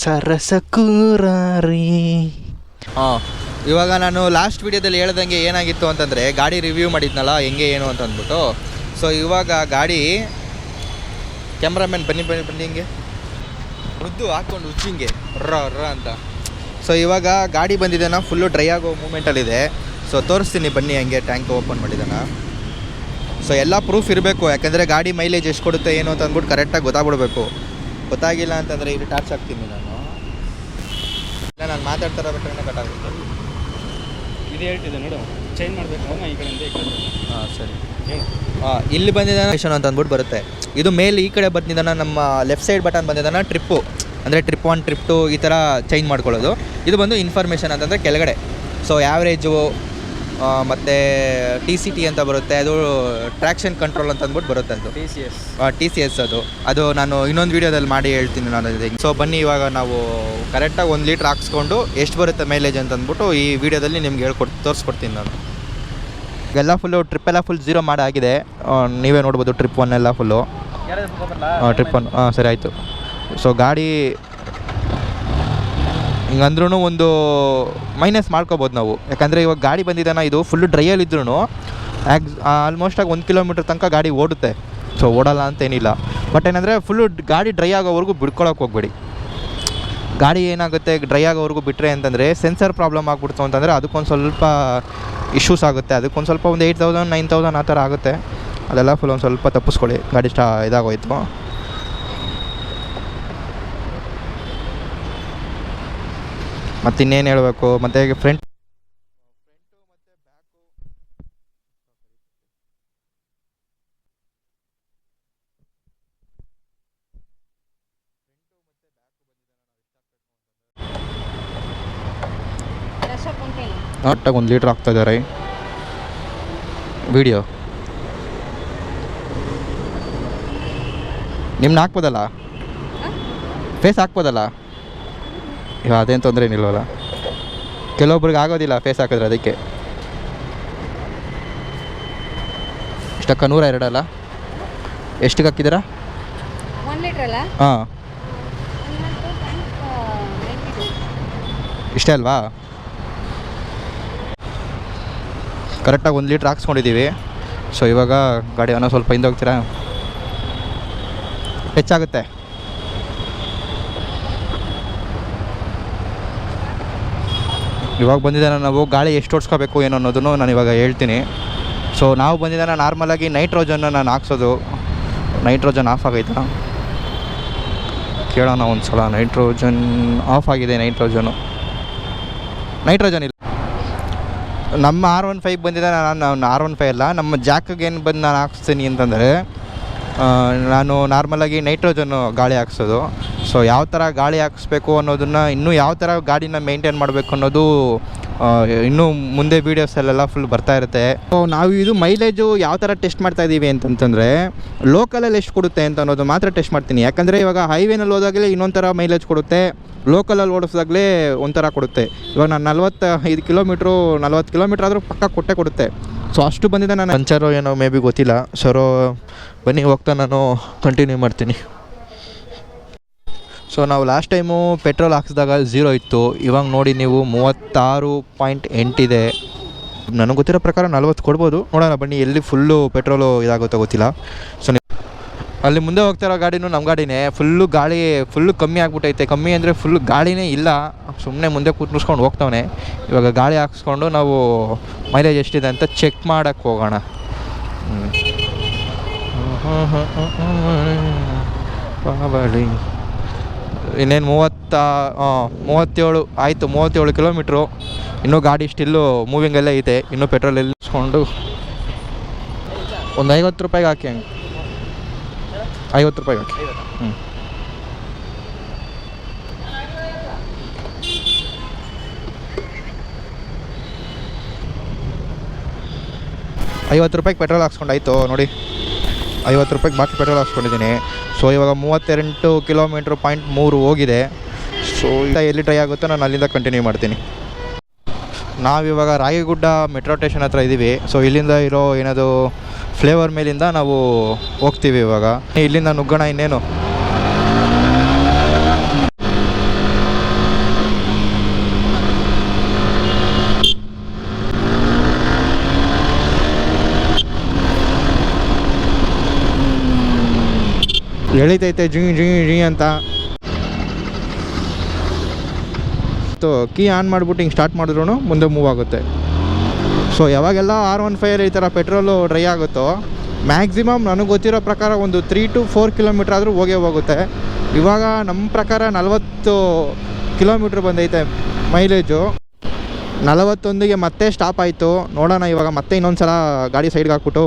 ಸರಸಕೂರಾರಿ. ಹಾಂ, ಇವಾಗ ನಾನು ಲಾಸ್ಟ್ ವಿಡಿಯೋದಲ್ಲಿ ಹೇಳ್ದಂಗೆ ಏನಾಗಿತ್ತು ಅಂತಂದರೆ, ಗಾಡಿ ರಿವ್ಯೂ ಮಾಡಿದ್ನಲ್ಲ, ಹೆಂಗೆ ಏನು ಅಂತ ಅಂದ್ಬಿಟ್ಟು. ಸೊ ಇವಾಗ ಗಾಡಿ ಕ್ಯಾಮ್ರಾಮ್ಯಾನ್ ಬನ್ನಿ ಬನ್ನಿ ಬನ್ನಿ ಹಿಂಗೆ. ಉದ್ದು ಹಾಕ್ಕೊಂಡು ಉಜ್ಜಿಂಗೆ, ರ ರ ಅಂತ. ಸೊ ಇವಾಗ ಗಾಡಿ ಬಂದಿದ್ದಾನ ಫುಲ್ಲು ಡ್ರೈ ಆಗೋ ಮೂಮೆಂಟಲ್ಲಿದೆ ಸೊ ತೋರಿಸ್ತೀನಿ ಬನ್ನಿ ಹಂಗೆ ಟ್ಯಾಂಕ್ ಓಪನ್ ಮಾಡಿದ್ದಾನ ಸೊ ಎಲ್ಲ ಪ್ರೂಫ್ ಇರಬೇಕು, ಯಾಕಂದರೆ ಗಾಡಿ ಮೈಲೇಜ್ ಎಷ್ಟು ಕೊಡುತ್ತೆ, ಏನು ಅಂತ ಅಂದ್ಬಿಟ್ಟು ಕರೆಕ್ಟಾಗಿ ಗೊತ್ತಾಗ್ಬಿಡ್ಬೇಕು. ಗೊತ್ತಾಗಿಲ್ಲ ಅಂತಂದರೆ ಇಲ್ಲಿ ಟಾರ್ಚ್ ಹಾಕ್ತೀನಿ ನಾನು. ನಾನು ಮಾತಾಡ್ತಾರ ಬಿಟ್ಟರೆ ಕಟ್ ಆಗುತ್ತೆ. ಇದು ಹೇಳ್ತಿದೆ ನೋಡು ಚೇಂಜ್ ಮಾಡಬೇಕು ಅವನ್ನ ಈ ಕಡೆಯಿಂದ ಈ ಕಡೆ. ಹಾಂ ಸರಿ. ಹಾಂ ಇಲ್ಲಿ ಬಂದಿದ್ದಾನೆ ಸ್ಟೇಷನ್ ಅಂತ ಅಂದ್ಬಿಟ್ಟು ಬರುತ್ತೆ. ಇದು ಮೇಲೆ ಈ ಕಡೆ ಬಂದಿದ್ದಾನೆ ನಮ್ಮ ಲೆಫ್ಟ್ ಸೈಡ್ ಬಟನ್ ಬಂದಿದ್ದಾನೆ ಟ್ರಿಪ್ಪು ಅಂದರೆ ಟ್ರಿಪ್ ಒನ್ ಟ್ರಿಪ್ ಟು ಈ ಥರ ಚೇಂಜ್ ಮಾಡ್ಕೊಳ್ಳೋದು. ಇದು ಬಂದು ಇನ್ಫಾರ್ಮೇಷನ್ ಅಂತಂದರೆ ಕೆಳಗಡೆ. ಸೊ ಯಾವ್ರೇಜು ಮತ್ತು ಟಿ ಸಿ ಟಿ ಅಂತ ಬರುತ್ತೆ. ಅದು ಟ್ರ್ಯಾಕ್ಷನ್ ಕಂಟ್ರೋಲ್ ಅಂತ ಅಂದ್ಬಿಟ್ಟು ಬರುತ್ತೆ ಅದು. T C S T C S ಅದು. ಅದು ನಾನು ಇನ್ನೊಂದು ವೀಡಿಯೋದಲ್ಲಿ ಮಾಡಿ ಹೇಳ್ತೀನಿ ನಾನು ಅದಕ್ಕೆ ಸೊ ಬನ್ನಿ ಇವಾಗ ನಾವು ಕರೆಕ್ಟಾಗಿ ಒಂದು ಲೀಟ್ರ್ ಹಾಕ್ಸ್ಕೊಂಡು ಎಷ್ಟು ಬರುತ್ತೆ ಮೈಲೇಜ್ ಅಂತ ಅಂದ್ಬಿಟ್ಟು ಈ ವಿಡಿಯೋದಲ್ಲಿ ನಿಮ್ಗೆ ಹೇಳ್ಕೊಡ್ ತೋರಿಸ್ಕೊಡ್ತೀನಿ ನಾನು. ಎಲ್ಲ ಫುಲ್ಲು ಟ್ರಿಪ್ ಎಲ್ಲ ಫುಲ್ ಜೀರೋ ಮಾಡಾಗಿದೆ ನೀವೇ ನೋಡ್ಬೋದು ಟ್ರಿಪ್ ಒನ್ ಎಲ್ಲ ಫುಲ್ಲು ಟ್ರಿಪ್ ಒನ್ ಹಾಂ ಸರಿ ಆಯಿತು. ಸೊ ಗಾಡಿ ಹಿಂಗಂದ್ರೂ ಒಂದು ಮೈನಸ್ ಮಾಡ್ಕೋಬೋದು ನಾವು. ಯಾಕಂದರೆ ಇವಾಗ ಗಾಡಿ ಬಂದಿದ್ದಾನ ಇದು? ಫುಲ್ಲು ಡ್ರೈಯಲ್ಲಿದ್ರೂ ಆ್ಯಕ್ಸ್ ಆಲ್ಮೋಸ್ಟಾಗಿ ಒಂದು ಕಿಲೋಮೀಟ್ರ್ ತನಕ ಗಾಡಿ ಓಡುತ್ತೆ. ಸೊ ಓಡಲ್ಲ ಅಂತೇನಿಲ್ಲ. ಬಟ್ ಏನಂದರೆ ಫುಲ್ಲು ಗಾಡಿ ಡ್ರೈ ಆಗೋವರೆಗೂ ಬಿಡ್ಕೊಳಕ್ಕೆ ಹೋಗ್ಬೇಡಿ. ಗಾಡಿ ಏನಾಗುತ್ತೆ? ಡ್ರೈ ಆಗೋವರೆಗೂ ಬಿಟ್ಟರೆ ಅಂತಂದರೆ ಸೆನ್ಸರ್ ಪ್ರಾಬ್ಲಮ್ ಆಗಿಬಿಡ್ತು ಅಂತಂದರೆ ಅದಕ್ಕೊಂದು ಸ್ವಲ್ಪ ಇಶ್ಯೂಸ್ ಆಗುತ್ತೆ. ಅದಕ್ಕೊಂದು ಸ್ವಲ್ಪ ಒಂದು ಏಯ್ಟ್ ತೌಸಂಡ್ ನೈನ್ ತೌಸಂಡ್ ಆ ಥರ ಆಗುತ್ತೆ. ಅದೆಲ್ಲ ಫುಲ್ ಒಂದು ಸ್ವಲ್ಪ ತಪ್ಪಿಸ್ಕೊಳ್ಳಿ. ಗಾಡಿ ಸ್ಟಾ ಇದಾಗೋಯ್ತು. ಮತ್ತು ಇನ್ನೇನು ಹೇಳಬೇಕು? ಮತ್ತು ಫ್ರಂಟ್ ಒಟ್ಟಾಗಿ ಒಂದು ಲೀಟ್ರ್ ಆಗ್ತಾ ಇದ್ದಾರೆ. ವಿಡಿಯೋ ನಿಮ್ನ ಹಾಕ್ಬೋದಲ್ಲ? ಫೇಸ್ ಹಾಕ್ಬೋದಲ್ಲ? ಇವಾಗ ಅದೇನು ತೊಂದರೆ ಏನಿಲ್ವಲ್ಲ. ಕೆಲವೊಬ್ರಿಗೆ ಆಗೋದಿಲ್ಲ ಫೇಸ್ ಹಾಕಿದ್ರೆ ಅದಕ್ಕೆ. ಇಷ್ಟಕ್ಕ ನೂರ ಎರಡಲ್ಲ ಎಷ್ಟಕ್ಕೆ ಹಾಕಿದ್ದೀರಾ? ಹಾಂ. ಇಷ್ಟೇ ಅಲ್ವಾ? ಕರೆಕ್ಟಾಗಿ ಒಂದು ಲೀಟ್ರ್ ಹಾಕ್ಸ್ಕೊಂಡಿದ್ದೀವಿ. ಸೊ ಇವಾಗ ಗಾಡಿ ಏನೋ ಸ್ವಲ್ಪ ಹಿಂದೆ ಹೋಗ್ತೀರಾ? ಹೆಚ್ಚಾಗುತ್ತೆ. ಇವಾಗ ಬಂದಿದ್ದಾನೆ ನಾವು, ಗಾಳಿ ಎಷ್ಟು ಓಡಿಸ್ಕೋಬೇಕು ಏನು ಅನ್ನೋದನ್ನು ನಾನು ಇವಾಗ ಹೇಳ್ತೀನಿ. ಸೊ ನಾವು ಬಂದಿದ್ದಾನೆ ನಾರ್ಮಲಾಗಿ ನೈಟ್ರೋಜನ್ನ ನಾನು ಹಾಕ್ಸೋದು. ನೈಟ್ರೋಜನ್ ಆಫ್ ಆಗೈತಾ? ಕೇಳೋಣ ಒಂದು ಸಲ ನೈಟ್ರೋಜನ್ ಆಫ್ ಆಗಿದೆ ನೈಟ್ರೋಜನು ನೈಟ್ರೋಜನ್ ಇಲ್ಲ. ನಮ್ಮ ಆರ್ ಒನ್ ಫೈವ್ ಬಂದಿದೆ ನಾನು ಆರ್ ಒನ್ ಫೈವ್ ಅಲ್ಲ. ನಮ್ಮ ಜಾಕಿಗೆ ಏನು ಬಂದು ನಾನು ಹಾಕ್ಸ್ತೀನಿ ಅಂತಂದರೆ ನಾನು ನಾರ್ಮಲಾಗಿ ನೈಟ್ರೋಜನ್ನು ಗಾಳಿ ಹಾಕ್ಸೋದು. ಸೊ ಯಾವ ಥರ ಗಾಳಿ ಹಾಕಿಸ್ಬೇಕು ಅನ್ನೋದನ್ನು ಇನ್ನೂ ಯಾವ ಥರ ಗಾಡಿನ ಮೇಂಟೈನ್ ಮಾಡಬೇಕು ಅನ್ನೋದು ಇನ್ನೂ ಮುಂದೆ ವೀಡಿಯೋಸಲ್ಲೆಲ್ಲ ಫುಲ್ ಬರ್ತಾ ಇರುತ್ತೆ. ಸೊ ನಾವು ಇದು ಮೈಲೇಜು ಯಾವ ಥರ ಟೆಸ್ಟ್ ಮಾಡ್ತಾ ಇದ್ದೀವಿ ಅಂತಂತಂದರೆ ಲೋಕಲಲ್ಲಿ ಎಷ್ಟು ಕೊಡುತ್ತೆ ಅಂತ ಅನ್ನೋದು ಮಾತ್ರ ಟೆಸ್ಟ್ ಮಾಡ್ತೀನಿ. ಯಾಕಂದರೆ ಇವಾಗ ಹೈವೇನಲ್ಲಿ ಹೋದಾಗಲೇ ಇನ್ನೊಂದು ಥರ ಮೈಲೇಜ್ ಕೊಡುತ್ತೆ ಲೋಕಲಲ್ಲಿ ಓಡಿಸಿದಾಗಲೇ ಒಂಥರ ಕೊಡುತ್ತೆ. ಇವಾಗ ನಾನು ನಲ್ವತ್ತು ಐದು ಕಿಲೋಮೀಟ್ರು ನಲ್ವತ್ತು ಕಿಲೋಮೀಟ್ರ್ ಆದರೂ ಪಕ್ಕ ಕೊಟ್ಟೆ ಕೊಡುತ್ತೆ. ಸೊ ಅಷ್ಟು ಬಂದಿದೆ ನಾನು ಪಂಚರು ಏನೋ ಮೇ ಬಿ ಗೊತ್ತಿಲ್ಲ ಸರೋ ಬನ್ನಿ, ಹೋಗ್ತಾ ನಾನು ಕಂಟಿನ್ಯೂ ಮಾಡ್ತೀನಿ. ಸೊ ನಾವು ಲಾಸ್ಟ್ ಟೈಮು ಪೆಟ್ರೋಲ್ ಹಾಕ್ಸಿದಾಗ ಝೀರೋ ಇತ್ತು. ಇವಾಗ ನೋಡಿ ನೀವು ಮೂವತ್ತಾರು ಪಾಯಿಂಟ್ ಎಂಟಿದೆ ನನಗೆ ಗೊತ್ತಿರೋ ಪ್ರಕಾರ ನಲ್ವತ್ತು ಕೊಡ್ಬೋದು. ನೋಡೋಣ, ಬನ್ನಿ ಎಲ್ಲಿ ಫುಲ್ಲು ಪೆಟ್ರೋಲು ಇದಾಗುತ್ತೋ ಗೊತ್ತಿಲ್ಲ. ಸೊ ನೀವು ಅಲ್ಲಿ ಮುಂದೆ ಹೋಗ್ತಿರೋ ಗಾಡಿನೂ ನಮ್ಮ ಗಾಡಿನೇ. ಫುಲ್ಲು ಗಾಳಿ ಫುಲ್ಲು ಕಮ್ಮಿ ಆಗ್ಬಿಟ್ಟೈತೆ ಕಮ್ಮಿ ಅಂದರೆ ಫುಲ್ ಗಾಳಿನೇ ಇಲ್ಲ. ಸುಮ್ಮನೆ ಮುಂದೆ ಕೂತ್ನಿಸ್ಕೊಂಡು ಹೋಗ್ತವನೆ. ಇವಾಗ ಗಾಳಿ ಹಾಕ್ಸ್ಕೊಂಡು ನಾವು ಮೈಲೇಜ್ ಎಷ್ಟಿದೆ ಅಂತ ಚೆಕ್ ಮಾಡೋಕ್ಕೆ ಹೋಗೋಣ. ಬಾಬಳಿ ಇನ್ನೇನು ಮೂವತ್ತ ಮೂವತ್ತೇಳು, ಆಯಿತು, ಮೂವತ್ತೇಳು ಕಿಲೋಮೀಟ್ರು ಇನ್ನೂ ಗಾಡಿ ಸ್ಟಿಲ್ಲು ಮೂವಿಂಗಲ್ಲೇ ಐತೆ. ಇನ್ನೂ ಪೆಟ್ರೋಲ್ ಎಲ್ಲಿಸ್ಕೊಂಡು ಒಂದು ಐವತ್ತು ರೂಪಾಯಿಗೆ ಹಾಕಿ ಹಂಗೆ. ಐವತ್ತು ರೂಪಾಯಿಗೆ ಹಾಕಿ. ಹ್ಞೂ ಐವತ್ತು ರೂಪಾಯಿಗೆ ಪೆಟ್ರೋಲ್ ಹಾಕ್ಸ್ಕೊಂಡು, ಆಯಿತು ನೋಡಿ. ಐವತ್ತು ರೂಪಾಯಿಗೆ ಬಾಕಿ ಪೆಟ್ರೋಲ್ ಹಾಕ್ಸ್ಕೊಂಡಿದ್ದೀನಿ. ಸೊ ಇವಾಗ ಮೂವತ್ತೆಂಟು ಕಿಲೋಮೀಟ್ರ್ ಪಾಯಿಂಟ್ ಮೂರು ಹೋಗಿದೆ. ಸೊ ಇಲ್ಲ ಎಲ್ಲಿ ಟ್ರೈ ಆಗುತ್ತೋ ನಾನು ಅಲ್ಲಿಂದ ಕಂಟಿನ್ಯೂ ಮಾಡ್ತೀನಿ. ನಾವಿವಾಗ ರಾಗಿಗುಡ್ಡ ಮೆಟ್ರೋ ಸ್ಟೇಷನ್ ಹತ್ರ ಇದ್ದೀವಿ ಸೊ ಇಲ್ಲಿಂದ ಇರೋ ಏನದು ಫ್ಲೇವರ್ ಮೇಲಿಂದ ನಾವು ಹೋಗ್ತೀವಿ ಇವಾಗ. ಇಲ್ಲಿಂದ ನುಗ್ಗೋಣ ಇನ್ನೇನು? ಎಳಿತೈತೆ, ಜಿಂಗ್ ಜಿಂಗ್ ಜಿಂಗ್ ಅಂತ. ಕೀ ಆನ್ ಮಾಡಿಬಿಟ್ಟು ಹಿಂಗೆ ಸ್ಟಾರ್ಟ್ ಮಾಡಿದ್ರು ಮುಂದೆ ಮೂವ್ ಆಗುತ್ತೆ. ಸೊ ಯಾವಾಗೆಲ್ಲ ಆರ್ ಒನ್ ಫೈರ್ ಈ ಥರ ಪೆಟ್ರೋಲು ಡ್ರೈ ಆಗುತ್ತೋ ಮ್ಯಾಕ್ಸಿಮಮ್ ನನಗೆ ಗೊತ್ತಿರೋ ಪ್ರಕಾರ ಒಂದು ತ್ರೀ ಟು ಫೋರ್ ಕಿಲೋಮೀಟ್ರ್ ಆದರೂ ಹೋಗೇ ಹೋಗುತ್ತೆ. ಇವಾಗ ನಮ್ಮ ಪ್ರಕಾರ ನಲವತ್ತು ಕಿಲೋಮೀಟ್ರ್ ಬಂದೈತೆ ಮೈಲೇಜು ನಲವತ್ತೊಂದಿಗೆ ಮತ್ತೆ ಸ್ಟಾಪ್ ಆಯಿತು. ನೋಡೋಣ ಇವಾಗ ಮತ್ತೆ ಇನ್ನೊಂದು ಸಲ ಗಾಡಿ ಸೈಡ್ಗೆ ಹಾಕ್ಬಿಟ್ಟು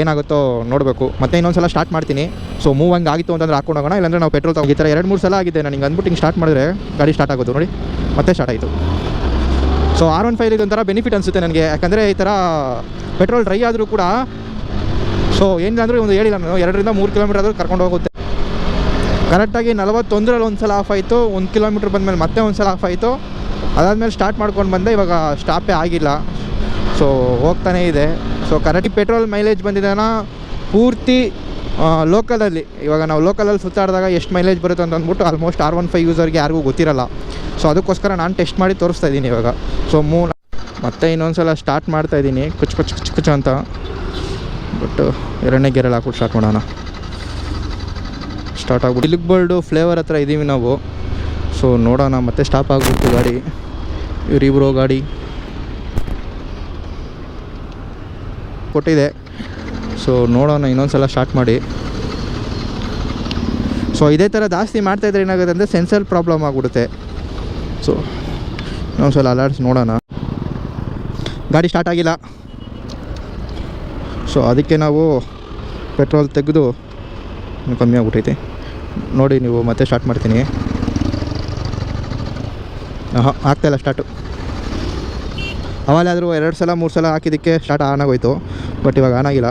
ಏನಾಗುತ್ತೋ ನೋಡಬೇಕು. ಮತ್ತೆ ಇನ್ನೊಂದು ಸಲ ಸ್ಟಾರ್ಟ್ ಮಾಡ್ತೀನಿ. ಸೊ ಮೂವ್ ಹಂಗೆ ಆಗಿತ್ತು ಅಂತಂದ್ರೆ ಹಾಕೊಂಡು ಹೋಗೋಣ. ಇಲ್ಲಾಂದ್ರೆ ನಾವು ಪೆಟ್ರೋಲ್ ತಗೋ ಈ ಥರ ಎರಡು ಮೂರು ಸಲ ಆಗಿದೆ. ನಾನು ಹಿಂಗೆ ಅಂದ್ಬಿಟ್ಟು ಹಿಂಗೆ ಸ್ಟಾರ್ಟ್ ಮಾಡಿದ್ರೆ ಗಾಡಿ ಸ್ಟಾರ್ಟ್ ಆಗೋದು ನೋಡಿ. ಮತ್ತೆ ಸ್ಟಾರ್ಟ್ ಆಯಿತು. ಸೊ ಆರ್ ಒನ್ ಫೈವ್ ಇದೊಂಥರ ಬೆನಿಫಿಟ್ ಅನಿಸುತ್ತೆ ನನಗೆ. ಯಾಕಂದರೆ ಈ ಥರ ಪೆಟ್ರೋಲ್ ಡ್ರೈ ಆದರೂ ಕೂಡ ಸೊ ಏನಿಲ್ಲ ಒಂದು ಹೇಳಿಲ್ಲ ನಾನು. ಎರಡರಿಂದ ಮೂರು ಕಿಲೋಮೀಟರ್ ಆದರೂ ಕರ್ಕೊಂಡು ಹೋಗುತ್ತೆ. ಕರೆಕ್ಟಾಗಿ ನಲವತ್ತೊಂದರಲ್ಲಿ ಒಂದು ಸಲ ಆಫ್ ಆಯಿತು. ಒಂದು ಕಿಲೋಮೀಟ್ರ್ ಬಂದಮೇಲೆ ಮತ್ತೆ ಒಂದು ಸಲ ಆಫ್ ಆಯಿತು. ಅದಾದಮೇಲೆ ಸ್ಟಾರ್ಟ್ ಮಾಡ್ಕೊಂಡು ಬಂದೆ, ಇವಾಗ ಸ್ಟಾಪೇ ಆಗಿಲ್ಲ. ಸೊ ಹೋಗ್ತಾನೇ ಇದೆ. ಸೊ ಕರೆಕ್ಟ್ ಪೆಟ್ರೋಲ್ ಮೈಲೇಜ್ ಬಂದಿದ್ದಾನ ಪೂರ್ತಿ ಲೋಕಲಲ್ಲಿ ಇವಾಗ ನಾವು ಲೋಕಲಲ್ಲಿ ಸುತ್ತಾಡಿದಾಗ ಎಷ್ಟು ಮೈಲೇಜ್ ಬರುತ್ತೆ ಅಂತ ಅಂದ್ಬಿಟ್ಟು ಆಲ್ಮೋಸ್ಟ್ ಆರ್ ಒನ್ ಫೈವ್ ಯೂಸರ್ಗೆ ಯಾರಿಗೂ ಗೊತ್ತಿರಲ್ಲ. ಸೊ ಅದಕ್ಕೋಸ್ಕರ ನಾನು ಟೆಸ್ಟ್ ಮಾಡಿ ತೋರಿಸ್ತಾ ಇದ್ದೀನಿ ಇವಾಗ. ಸೊ ಮೂ ಮತ್ತೆ ಇನ್ನೊಂದು ಸಲ ಸ್ಟಾರ್ಟ್ ಮಾಡ್ತಾ ಇದ್ದೀನಿ. ಕುಚ್ ಕುಚ್ ಕುಚ್ ಕುಚ್ ಅಂತ. ಬಟ್ ಎರಡನೇ ಗೆರೆಲ್ಲ ಹಾಕ್ಬಿಟ್ಟು ಸ್ಟಾರ್ಟ್ ಮಾಡೋಣ. ಸ್ಟಾರ್ಟ್ ಆಗ್ಬಿಟ್ಟು ಇಲ್ಲಿಗೆ ಬರ್ಡು ಫ್ಲೇವರ್ ಹತ್ರ ಇದ್ದೀವಿ ನಾವು. ಸೊ ನೋಡೋಣ, ಮತ್ತೆ ಸ್ಟಾಪ್ ಆಗಬೇಕು ಗಾಡಿ. ಇವರಿಬ್ರು ಗಾಡಿ. ಕೊಟ್ಟಿದೆ. ಸೊ ನೋಡೋಣ ಇನ್ನೊಂದು ಸಲ ಸ್ಟಾರ್ಟ್ ಮಾಡಿ. ಸೊ ಇದೇ ಥರ ಜಾಸ್ತಿ ಮಾಡ್ತಾಯಿದ್ರೆ ಏನಾಗುತ್ತೆ ಅಂದರೆ ಸೆನ್ಸರ್ ಪ್ರಾಬ್ಲಮ್ ಆಗಿಬಿಡುತ್ತೆ. ಸೊ ಇನ್ನೊಂದು ಸಲ ಅಲಾರ್ಟ್ಸ್ ನೋಡೋಣ. ಗಾಡಿ ಸ್ಟಾರ್ಟ್ ಆಗಿಲ್ಲ. ಸೊ ಅದಕ್ಕೆ ನಾವು ಪೆಟ್ರೋಲ್ ತೆಗೆದು ಕಮ್ಮಿ ಆಗ್ಬಿಟ್ಟೈತೆ. ನೋಡಿ ನೀವು ಮತ್ತೆ ಸ್ಟಾರ್ಟ್ ಮಾಡ್ತೀನಿ. ಹಾಂ ಆಗ್ತಾಯಿಲ್ಲ ಸ್ಟಾರ್ಟು ಅವಾಗಾದರೂ ಎರಡು ಸಲ, ಮೂರು ಸಲ ಹಾಕಿದ್ದಕ್ಕೆ ಸ್ಟಾರ್ಟ್ ಆನ್ ಆಗೋಯ್ತು ಬಟ್ ಇವಾಗ ಆನ್ ಆಗಿಲ್ಲ.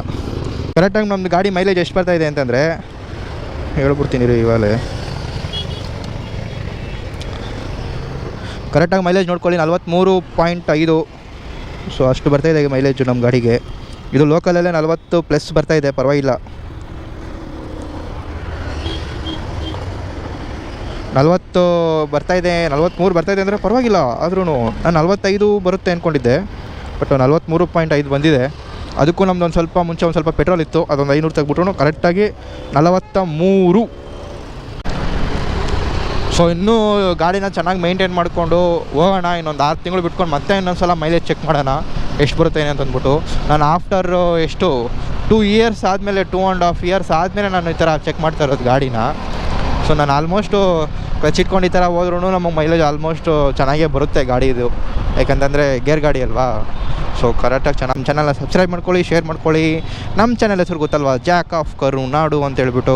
ಕರೆಕ್ಟಾಗಿ ನಮ್ಮದು ಗಾಡಿ ಮೈಲೇಜ್ ಎಷ್ಟು ಬರ್ತಾ ಇದೆ ಅಂತಂದರೆ, ಹೇಳ್ಬಿಡ್ತೀನಿ ರೀ ಇವಾಗಲೇ. ಕರೆಕ್ಟಾಗಿ ಮೈಲೇಜ್ ನೋಡ್ಕೊಳ್ಳಿ ನಲ್ವತ್ತ್ಮೂರು ಪಾಯಿಂಟ್ ಐದು. ಸೊ ಅಷ್ಟು ಬರ್ತಾಯಿದೆ ಮೈಲೇಜು ನಮ್ಮ ಗಾಡಿಗೆ. ಇದು ಲೋಕಲಲ್ಲೇ ನಲ್ವತ್ತು ಪ್ಲಸ್ ಬರ್ತಾಯಿದೆ ಪರವಾಗಿಲ್ಲ. ನಲ್ವತ್ತು ಬರ್ತಾಯಿದೆ ಬರ್ತಾ ಬರ್ತಾಯಿದೆ ಅಂದರೆ ಪರವಾಗಿಲ್ಲ ಆದ್ರೂ ನಾನು ನಲ್ವತ್ತೈದು ಬರುತ್ತೆ ಅಂದ್ಕೊಂಡಿದ್ದೆ ಬಟ್ ನಲ್ವತ್ತ್ಮೂರು ಪಾಯಿಂಟ್ ಐದು ಬಂದಿದೆ. ಅದಕ್ಕೂ ನಮ್ದು ಒಂದು ಸ್ವಲ್ಪ ಮುಂಚೆ ಒಂದು ಸ್ವಲ್ಪ ಪೆಟ್ರೋಲ್ ಇತ್ತು, ಅದೊಂದು ಐನೂರು ತೆಗ್ಬಿಟ್ರು ಕರೆಕ್ಟಾಗಿ ನಲವತ್ತ ಮೂರು ಸೊ ಇನ್ನೂ ಗಾಡಿನ ಚೆನ್ನಾಗಿ ಮೇಂಟೈನ್ ಮಾಡಿಕೊಂಡು ಹೋಗೋಣ, ಇನ್ನೊಂದು ಆರು ತಿಂಗಳು ಬಿಟ್ಕೊಂಡು ಮತ್ತೆ ಇನ್ನೊಂದು ಸಲ ಮೈಲೇಜ್ ಚೆಕ್ ಮಾಡೋಣ, ಎಷ್ಟು ಬರುತ್ತೆ ಅಂತ ಅಂದ್ಬಿಟ್ಟು. ನಾನು ಆಫ್ಟರ್ ಎಷ್ಟು ಟೂ ಇಯರ್ಸ್ ಆದಮೇಲೆ ಟೂ ಆ್ಯಂಡ್ ಹಾಫ್ ಇಯರ್ಸ್ ಆದಮೇಲೆ ನಾನು ಈ ಥರ ಚೆಕ್ ಮಾಡ್ತಾ ಇರೋದು ಗಾಡಿನ. ಸೊ ನಾನು ಆಲ್ಮೋಸ್ಟು ಕ್ಲಚ್ ಇಟ್ಕೊಂಡು ಈ ಥರ ಹೋದ್ರೂ ನಮಗೆ ಮೈಲೇಜ್ ಆಲ್ಮೋಸ್ಟು ಚೆನ್ನಾಗೇ ಬರುತ್ತೆ ಗಾಡಿ ಇದು. ಯಾಕಂತಂದರೆ ಗೇರ್ ಗಾಡಿ ಅಲ್ವಾ? ಸೊ ಕರೆಕ್ಟಾಗಿ ಚೆನ್ನ ನಮ್ಮ ಚಾನಲ್ನ ಸಬ್ಸ್ಕ್ರೈಬ್ ಮಾಡ್ಕೊಳ್ಳಿ ಶೇರ್ ಮಾಡ್ಕೊಳ್ಳಿ. ನಮ್ಮ ಚಾನಲ್ ಹೆಸರು ಗೊತ್ತಲ್ವಾ? ಜಾಕ್ ಆಫ್ ಕರುನಾಡು ಅಂತ ಹೇಳ್ಬಿಟ್ಟು.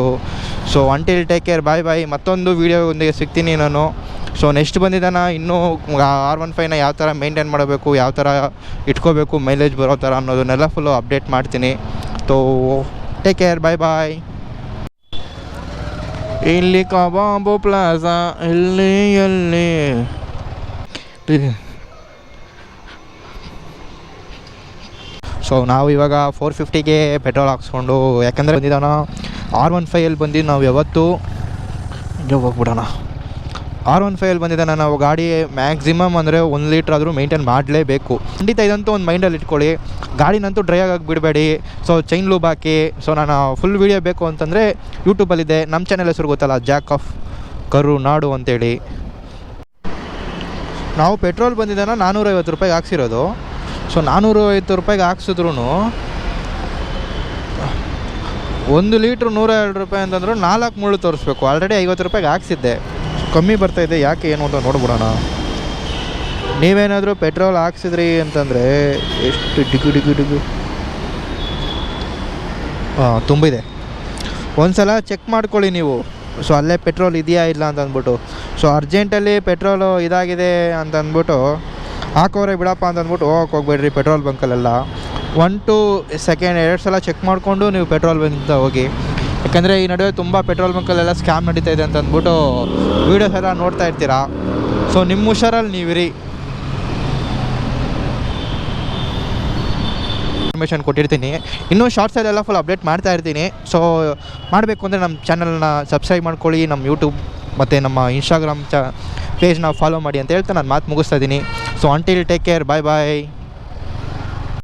So until take care bye bye ಮತ್ತೊಂದು ವೀಡಿಯೋದೊಂದಿಗೆ ಸಿಗ್ತೀನಿ ನಾನು. ಸೊ ನೆಕ್ಸ್ಟ್ ಬಂದಿದ್ದಾನೆ ಇನ್ನೂ ಆರ್ ಒನ್ ಫೈವ್ನ ಯಾವ ಥರ ಮೇಂಟೈನ್ ಮಾಡಬೇಕು, ಯಾವ ಥರ ಇಟ್ಕೋಬೇಕು ಮೈಲೇಜ್ ಬರೋ ಥರ ಅನ್ನೋದನ್ನೆಲ್ಲ ಫುಲ್ಲು ಅಪ್ಡೇಟ್ ಮಾಡ್ತೀನಿ. So take care bye bye ಇಲ್ಲಿ ಕಬಾಬು ಪ್ಲಾಜಾ, ಇಲ್ಲಿ ಎಲ್ಲಿ ಸೊ ನಾವು ಇವಾಗ ಫೋರ್ ಫಿಫ್ಟಿಗೆ ಪೆಟ್ರೋಲ್ ಹಾಕ್ಸ್ಕೊಂಡು, ಯಾಕಂದರೆ ಬಂದಿದ್ದಾನ ಆರ್ ಒನ್ ಫೈಯಲ್ಲಿ ಬಂದು ನಾವು ಯಾವತ್ತೂ ಹಿಂಗೆ ಹೋಗ್ಬಿಡೋಣ. ಆರ್ ಒನ್ ಫೈಯಲ್ಲಿ ಬಂದಿದ್ದಾನೆ ನಾವು ಗಾಡಿ ಮ್ಯಾಕ್ಸಿಮಮ್ ಅಂದರೆ ಒಂದು ಲೀಟ್ರ್ ಆದರೂ ಮೇಂಟೈನ್ ಮಾಡಲೇಬೇಕು. ಖಂಡಿತ ಇದಂತೂ ಒಂದು ಮೈಂಡಲ್ಲಿ ಇಟ್ಕೊಳ್ಳಿ. ಗಾಡಿನಂತೂ ಡ್ರೈ ಆಗಿ ಬಿಡಬೇಡಿ. ಸೊ ಚೈನ್ ಲೂಬ್ ಹಾಕಿ. ಸೊ ನಾನು ಫುಲ್ ವೀಡಿಯೋ ಬೇಕು ಅಂತಂದರೆ ಯೂಟ್ಯೂಬಲ್ಲಿದೆ ನಮ್ಮ ಚಾನೆಲ್ ಹೆಸರು ಗೊತ್ತಲ್ಲ ಜಾಕ್ ಆಫ್ ಕರು ನಾಡು ಅಂತೇಳಿ. ನಾವು ಪೆಟ್ರೋಲ್ ಬಂದಿದ್ದಾನ ನಾನ್ನೂರೈವತ್ತು ರೂಪಾಯಿಗೆ ಹಾಕ್ಸಿರೋದು. ಸೊ ನಾನ್ನೂರೈವತ್ತು ರೂಪಾಯಿಗೆ ಹಾಕ್ಸಿದ್ರು ಒಂದು ಲೀಟ್ರ್ ನೂರ ಎರಡು ರೂಪಾಯಿ ಅಂತಂದ್ರು ನಾಲ್ಕು ಮುಳ್ಳು ತೋರಿಸ್ಬೇಕು. ಆಲ್ರೆಡಿ ಐವತ್ತು ರೂಪಾಯಿಗೆ ಹಾಕ್ಸಿದ್ದೆ. ಕಮ್ಮಿ ಬರ್ತಾ ಇದೆ, ಯಾಕೆ ಏನು ಅಂತ ನೋಡ್ಬಿಡೋಣ. ನೀವೇನಾದರೂ ಪೆಟ್ರೋಲ್ ಹಾಕ್ಸಿದ್ರಿ ಅಂತಂದರೆ ಎಷ್ಟು ಡಿಗು ಡಿಗು ಡಿಗು ಹಾಂ ತುಂಬಿದೆ. ಒಂದು ಸಲ ಚೆಕ್ ಮಾಡ್ಕೊಳ್ಳಿ ನೀವು. ಸೊ ಅಲ್ಲೇ ಪೆಟ್ರೋಲ್ ಇದೆಯಾ ಇಲ್ಲ ಅಂತ ಅಂದ್ಬಿಟ್ಟು. ಸೊ ಅರ್ಜೆಂಟಲ್ಲಿ ಪೆಟ್ರೋಲು ಇದಾಗಿದೆ ಅಂತ ಅಂದ್ಬಿಟ್ಟು, ಹಾಕೋರೆ ಬಿಡಪ್ಪ ಅಂತ ಅಂದ್ಬಿಟ್ಟು ಹೋಗಕ್ಕೆ ಹೋಗ್ಬೇಡ್ರಿ ಪೆಟ್ರೋಲ್ ಬಂಕಲ್ಲೆಲ್ಲ. ಒನ್ ಟು ಸೆಕೆಂಡ್ ಎರಡು ಸಲ ಚೆಕ್ ಮಾಡಿಕೊಂಡು ನೀವು ಪೆಟ್ರೋಲ್ ಬಂಕಿಂದ ಹೋಗಿ. ಯಾಕಂದರೆ ಈ ನಡುವೆ ತುಂಬ ಪೆಟ್ರೋಲ್ ಬಂಕಲ್ಲೆಲ್ಲ ಸ್ಕ್ಯಾಮ್ ನಡೀತಾ ಇದೆ ಅಂತ ಅಂದ್ಬಿಟ್ಟು ವೀಡಿಯೋಸ್ ಎಲ್ಲ ನೋಡ್ತಾ ಇರ್ತೀರಾ? ಸೊ ನಿಮ್ಮ ಹುಷಾರಲ್ಲಿ ನೀವಿರಿ. ಇನ್ಫಾರ್ಮೇಷನ್ ಕೊಟ್ಟಿರ್ತೀನಿ. ಇನ್ನೂ ಶಾರ್ಟ್ಸಲ್ಲೆಲ್ಲ ಫುಲ್ ಅಪ್ಡೇಟ್ ಮಾಡ್ತಾ ಇರ್ತೀನಿ. ಸೊ ಮಾಡಬೇಕು ಅಂದರೆ ನಮ್ಮ ಚಾನಲ್ನ ಸಬ್ಸ್ಕ್ರೈಬ್ ಮಾಡ್ಕೊಳ್ಳಿ, ನಮ್ಮ ಯೂಟ್ಯೂಬ್ ಮತ್ತು ನಮ್ಮ ಇನ್ಸ್ಟಾಗ್ರಾಮ್ ಚ ಪೇಜ್ನ ಫಾಲೋ ಮಾಡಿ ಅಂತ ಹೇಳ್ತಾ ನಾನು ಮಾತು ಮುಗಿಸ್ತಾ ಇದ್ದೀನಿ. So until take care bye bye